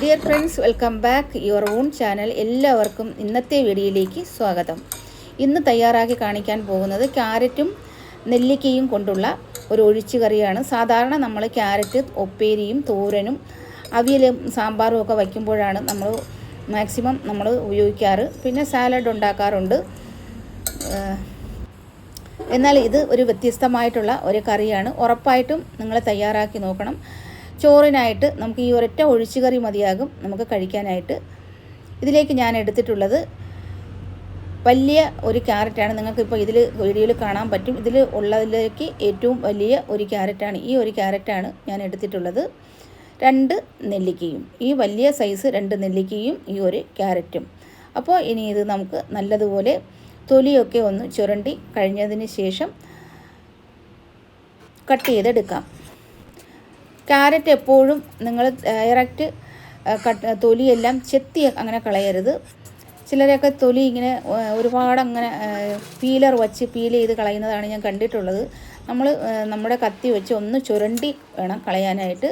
Dear friends welcome back your own channel എല്ലാവർക്കും ഇന്നത്തെ വീഡിയോയിലേക്ക് സ്വാഗതം. ഇന്ന് തയ്യാറാക്കി കാണിക്കാൻ പോകുന്നത് ക്യാരറ്റും നെല്ലിക്കയും കൊണ്ടുള്ള ഒരു ഒഴിച്ചു കറിയാണ് സാധാരണ നമ്മൾ ക്യാരറ്റ് ഒപ്പേരിയും തോരനും അവിയലും സാമ്പാറും ഒക്കെ വയ്ക്കുമ്പോഴാണ് നമ്മൾ മാക്സിമം നമ്മൾ ഉപയോഗിക്കാറ്. പിന്നെ സാലഡ് ഉണ്ടാക്കാറുണ്ട്. എന്നാൽ ഇത് ഒരു വ്യത്യസ്തമായിട്ടുള്ള ഒരു കറിയാണ്. ഉറപ്പായിട്ടും നിങ്ങൾ തയ്യാറാക്കി നോക്കണം. ചോറിനായിട്ട് നമുക്ക് ഈ ഒരൊറ്റ ഒഴിച്ചുകറി മതിയാകും. നമുക്ക് കഴിക്കാനായിട്ട്. ഇതിലേക്ക് ഞാൻ എടുത്തിട്ടുള്ളത് വലിയ ഒരു ക്യാരറ്റാണ്. നിങ്ങൾക്കിപ്പോൾ ഇതിൽ വീഡിയോയിൽ കാണാൻ പറ്റും. ഇതിൽ ഉള്ളതിലേക്ക് ഏറ്റവും വലിയ ഒരു ക്യാരറ്റാണ്. ഈ ഒരു ക്യാരറ്റാണ് ഞാൻ എടുത്തിട്ടുള്ളത്. രണ്ട് നെല്ലിക്കയും. ഈ വലിയ സൈസ് രണ്ട് നെല്ലിക്കയും ഈ ഒരു ക്യാരറ്റും. അപ്പോൾ ഇനി ഇത് നമുക്ക് നല്ലതുപോലെ തൊലിയൊക്കെ ഒന്ന് ചുരണ്ടി കഴിഞ്ഞതിന് ശേഷം കട്ട് ചെയ്തെടുക്കാം. ക്യാരറ്റ് എപ്പോഴും നിങ്ങൾ ഡയറക്റ്റ് കട്ട് തൊലിയെല്ലാം ചെത്തി അങ്ങനെ കളയരുത്. ചിലരൊക്കെ തൊലി ഇങ്ങനെ ഒരുപാട് അങ്ങനെ പീലർ വച്ച് പീൽ ചെയ്ത് കളയുന്നതാണ് ഞാൻ കണ്ടിട്ടുള്ളത്. നമ്മൾ നമ്മുടെ കത്തി വെച്ച് ഒന്ന് ചുരണ്ടി വേണം കളയാനായിട്ട്.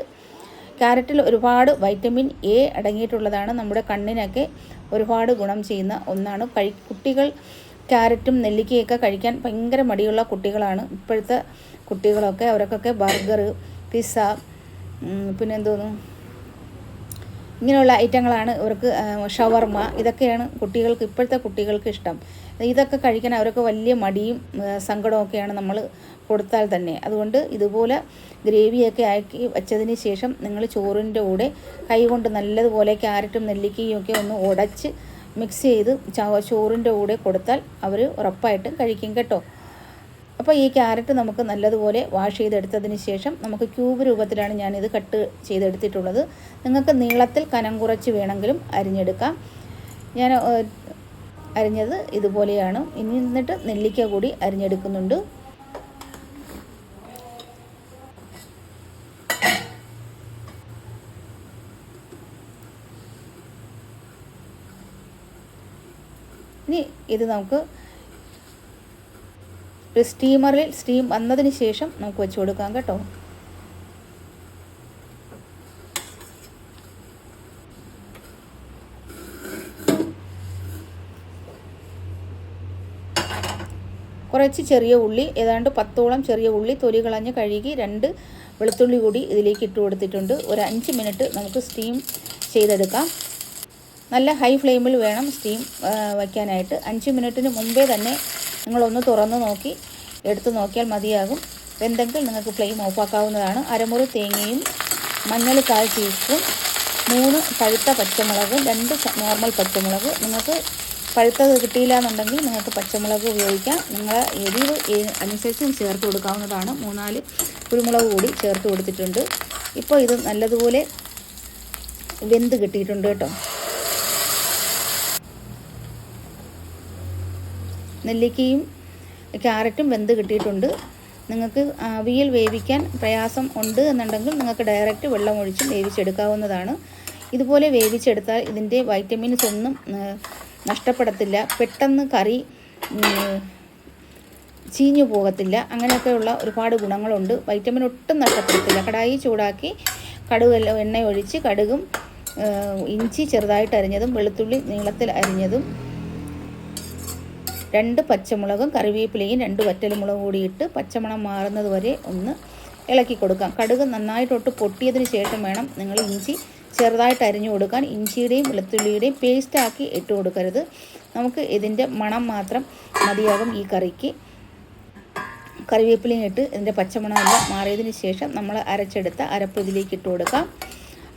ക്യാരറ്റിൽ ഒരുപാട് വൈറ്റമിൻ എ അടങ്ങിയിട്ടുള്ളതാണ് നമ്മുടെ കണ്ണിനൊക്കെ ഒരുപാട് ഗുണം ചെയ്യുന്ന ഒന്നാണ്. കഴി കുട്ടികൾ ക്യാരറ്റും നെല്ലിക്കയൊക്കെ കഴിക്കാൻ ഭയങ്കര മടിയുള്ള കുട്ടികളാണ്. ഇപ്പോഴത്തെ കുട്ടികളൊക്കെ അവർക്കൊക്കെ ബർഗർ പിസ്സ പിന്നെ എന്തോന്നു? ഇങ്ങനെയുള്ള ഐറ്റങ്ങളാണ് ഇവർക്ക് ഷവർമ ഇതൊക്കെയാണ് കുട്ടികൾക്ക് ഇപ്പോഴത്തെ കുട്ടികൾക്ക് ഇഷ്ടം. ഇതൊക്കെ കഴിക്കാൻ അവർക്ക് വലിയ മടിയും സങ്കടമൊക്കെയാണ് നമ്മൾ കൊടുത്താൽ തന്നെ. അതുകൊണ്ട് ഇതുപോലെ ഗ്രേവിയൊക്കെ ആക്കി വെച്ചതിന് ശേഷം നിങ്ങൾ ചോറിന്റെ കൂടെ കൈകൊണ്ട് നല്ലതുപോലെ ക്യാരറ്റും നെല്ലിക്കയും ഒക്കെ ഒന്ന് ഉടച്ച് മിക്സ് ചെയ്ത് ചോറിന്റെ കൂടെ കൊടുത്താൽ അവർ ഉറപ്പായിട്ടും കഴിക്കും കേട്ടോ. അപ്പോൾ ഈ ക്യാരറ്റ് നമുക്ക് നല്ലതുപോലെ വാഷ് ചെയ്തെടുത്തതിന് ശേഷം നമുക്ക് ക്യൂബ് രൂപത്തിലാണ് ഞാനിത് കട്ട് ചെയ്തെടുത്തിട്ടുള്ളത്. നിങ്ങൾക്ക് നീളത്തിൽ കനം കുറച്ച് വേണമെങ്കിലും അരിഞ്ഞെടുക്കാം. ഞാൻ അരിഞ്ഞത് ഇതുപോലെയാണ്. ഇനി എന്നിട്ട് നെല്ലിക്ക കൂടി അരിഞ്ഞെടുക്കുന്നുണ്ട്. ഇനി ഇത് നമുക്ക് ഒരു സ്റ്റീമറിൽ സ്റ്റീം വന്നതിന് ശേഷം നമുക്ക് വെച്ച് കൊടുക്കാം കേട്ടോ. കുറച്ച് ചെറിയ ഉള്ളി ഏതാണ്ട് പത്തോളം ചെറിയ ഉള്ളി തൊലി കളഞ്ഞ് കഴുകി രണ്ട് വെളുത്തുള്ളി കൂടി ഇതിലേക്ക് ഇട്ട് കൊടുത്തിട്ടുണ്ട്. ഒരു അഞ്ച് മിനിറ്റ് നമുക്ക് സ്റ്റീം ചെയ്തെടുക്കാം. നല്ല ഹൈ ഫ്ലെയിമിൽ വേണം സ്റ്റീം വയ്ക്കാനായിട്ട്. അഞ്ച് മിനിറ്റിന് മുമ്പേ തന്നെ നിങ്ങളൊന്ന് തുറന്ന് നോക്കി എടുത്തു നോക്കിയാൽ മതിയാകും. വെന്തെങ്കിൽ നിങ്ങൾക്ക് ഫ്ലെയിം ഓഫാക്കാവുന്നതാണ് അരമുറി തേങ്ങയും മഞ്ഞൾ കാൽ ടീസ്പൂൺ മൂന്ന് പഴുത്ത പച്ചമുളക് രണ്ട് നോർമൽ പച്ചമുളക്. നിങ്ങൾക്ക് പഴുത്തത് കിട്ടിയില്ല എന്നുണ്ടെങ്കിൽ നിങ്ങൾക്ക് പച്ചമുളക് ഉപയോഗിക്കാം. നിങ്ങൾ എരിവ് അനുസരിച്ചും അനുസരിച്ച് ചേർത്ത് കൊടുക്കാവുന്നതാണ്. മൂന്നാൽ കുരുമുളക് കൂടി ചേർത്ത് കൊടുത്തിട്ടുണ്ട്. ഇപ്പോൾ ഇത് നല്ലതുപോലെ വെന്ത് കിട്ടിയിട്ടുണ്ട് കേട്ടോ. നെല്ലിക്കയും ക്യാരറ്റും വെന്ത് കിട്ടിയിട്ടുണ്ട്. നിങ്ങൾക്ക് അവിയൽ വേവിക്കാൻ പ്രയാസം ഉണ്ട് എന്നുണ്ടെങ്കിൽ നിങ്ങൾക്ക് ഡയറക്റ്റ് വെള്ളം ഒഴിച്ച് വേവിച്ചെടുക്കാവുന്നതാണ്. ഇതുപോലെ വേവിച്ചെടുത്താൽ ഇതിന്റെ വൈറ്റമിൻസ് ഒന്നും നഷ്ടപ്പെടത്തില്ല. പെട്ടെന്ന് കറി ചീഞ്ഞു പോകത്തില്ല. അങ്ങനെയൊക്കെയുള്ള ഒരുപാട് ഗുണങ്ങളുണ്ട്. വൈറ്റമിൻ ഒട്ടും നഷ്ടപ്പെടത്തില്ല. കടായി ചൂടാക്കി കടുക് എണ്ണ ഒഴിച്ച് കടുകും ഇഞ്ചി ചെറുതായിട്ട് അരിഞ്ഞതും വെളുത്തുള്ളി നീളത്തിൽ അരിഞ്ഞതും രണ്ട് പച്ചമുളകും കറിവേപ്പിലയും രണ്ട് വറ്റൽമുളകും കൂടി ഇട്ട് പച്ചമണം മാറുന്നത് വരെ ഒന്ന് ഇളക്കി കൊടുക്കാം. കടുക് നന്നായിട്ടൊട്ട് പൊട്ടിയതിന് ശേഷം വേണം നിങ്ങൾ ഇഞ്ചി ചെറുതായിട്ട് അരിഞ്ഞു കൊടുക്കാൻ. ഇഞ്ചിയുടെയും വെളുത്തുള്ളിയുടെയും പേസ്റ്റാക്കി ഇട്ട് കൊടുക്കരുത്. നമുക്ക് ഇതിന്റെ മണം മാത്രം മതിയാകും ഈ കറിക്ക്. കറിവേപ്പിലയും ഇട്ട് ഇതിന്റെ പച്ചമണമെല്ലാം മാറിയതിന് ശേഷം നമ്മൾ അരച്ചെടുത്ത അരപ്പ് ഇതിലേക്ക് ഇട്ട് കൊടുക്കാം.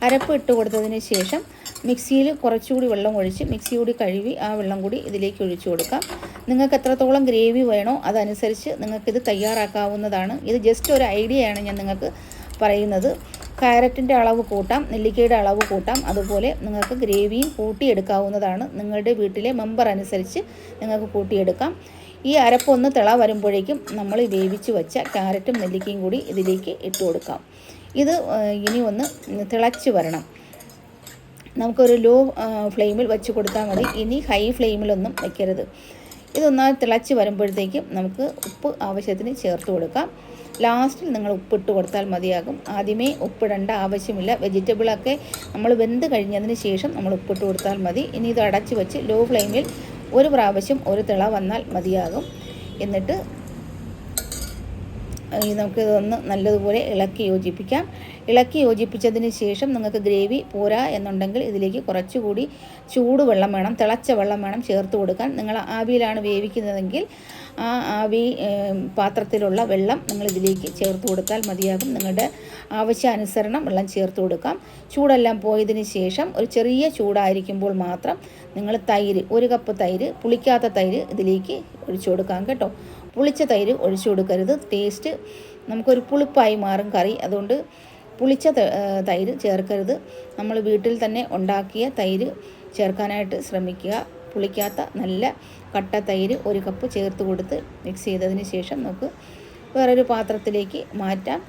അരപ്പ് ഇട്ട് കൊടുത്തതിന് ശേഷം മിക്സിയിൽ കുറച്ചുകൂടി വെള്ളം ഒഴിച്ച് മിക്സി കൂടി കഴുകി ആ വെള്ളം കൂടി ഇതിലേക്ക് ഒഴിച്ചു കൊടുക്കാം. നിങ്ങൾക്ക് എത്രത്തോളം ഗ്രേവി വേണോ അതനുസരിച്ച് നിങ്ങൾക്കിത് തയ്യാറാക്കാവുന്നതാണ്. ഇത് ജസ്റ്റ് ഒരു ഐഡിയയാണ് ഞാൻ നിങ്ങൾക്ക് പറയുന്നത്. ക്യാരറ്റിന്റെ അളവ് കൂട്ടാം നെല്ലിക്കയുടെ അളവ് കൂട്ടാം അതുപോലെ നിങ്ങൾക്ക് ഗ്രേവിയും കൂട്ടിയെടുക്കാവുന്നതാണ്. നിങ്ങളുടെ വീട്ടിലെ മെമ്പർ അനുസരിച്ച് നിങ്ങൾക്ക് കൂട്ടിയെടുക്കാം. ഈ അരപ്പൊന്ന് തിള വരുമ്പോഴേക്കും നമ്മൾ വേവിച്ച് വെച്ച ക്യാരറ്റും നെല്ലിക്കയും കൂടി ഇതിലേക്ക് ഇട്ട് കൊടുക്കാം. ഇത് ഇനി ഒന്ന് തിളച്ച് വരണം. നമുക്കൊരു ലോ ഫ്ലെയിമിൽ വെച്ച് കൊടുത്താൽ മതി. ഇനി ഹൈ ഫ്ലെയിമിലൊന്നും വയ്ക്കരുത് ഇതൊന്നായി തിളച്ച് വരുമ്പോഴത്തേക്കും നമുക്ക് ഉപ്പ് ആവശ്യത്തിന് ചേർത്ത് കൊടുക്കാം. ലാസ്റ്റിൽ നിങ്ങൾ ഉപ്പിട്ട് കൊടുത്താൽ മതിയാകും. ആദ്യമേ ഉപ്പിടേണ്ട ആവശ്യമില്ല. വെജിറ്റബിളൊക്കെ നമ്മൾ വെന്ത് കഴിഞ്ഞതിന് ശേഷം നമ്മൾ ഉപ്പിട്ട് കൊടുത്താൽ മതി. ഇനി ഇത് അടച്ച് വെച്ച് ലോ ഫ്ലെയിമിൽ ഒരു പ്രാവശ്യം ഒരു തിള വന്നാൽ മതിയാകും. എന്നിട്ട് നമുക്ക് ഇതൊന്ന് നല്ലതുപോലെ ഇളക്കി യോജിപ്പിക്കാം. ഇളക്കി യോജിപ്പിച്ചതിന് ശേഷം നിങ്ങൾക്ക് ഗ്രേവി പോരാ എന്നുണ്ടെങ്കിൽ ഇതിലേക്ക് കുറച്ചുകൂടി ചൂടുവെള്ളം വേണം തിളച്ച വെള്ളം വേണം ചേർത്ത് കൊടുക്കാൻ. നിങ്ങൾ ആവിയിലാണ് വേവിക്കുന്നതെങ്കിൽ ആ ആവി പാത്രത്തിലുള്ള വെള്ളം നിങ്ങൾ ഇതിലേക്ക് ചേർത്ത് കൊടുത്താൽ മതിയാകും. നിങ്ങളുടെ ആവശ്യാനുസരണം വെള്ളം ചേർത്ത് കൊടുക്കാം. ചൂടെല്ലാം പോയതിന് ശേഷം ഒരു ചെറിയ ചൂടായിരിക്കുമ്പോൾ മാത്രം നിങ്ങൾ തൈര് ഒരു കപ്പ് തൈര് പുളിക്കാത്ത തൈര് ഇതിലേക്ക് ഒഴിച്ചു കൊടുക്കാം കേട്ടോ. പുളിച്ച തൈര് ഒഴിച്ചു കൊടുക്കരുത്. ടേസ്റ്റ് നമുക്കൊരു പുളിപ്പായി മാറും കറി. അതുകൊണ്ട് പുളിച്ച തൈര് ചേർക്കരുത്. നമ്മൾ വീട്ടിൽ തന്നെ ഉണ്ടാക്കിയ തൈര് ചേർക്കാനായിട്ട് ശ്രമിക്കുക. പുളിക്കാത്ത നല്ല കട്ട തൈര് ഒരു കപ്പ് ചേർത്ത് കൊടുത്ത് മിക്സ് ചെയ്തതിന് ശേഷം നമുക്ക് വേറൊരു പാത്രത്തിലേക്ക് മാറ്റാം.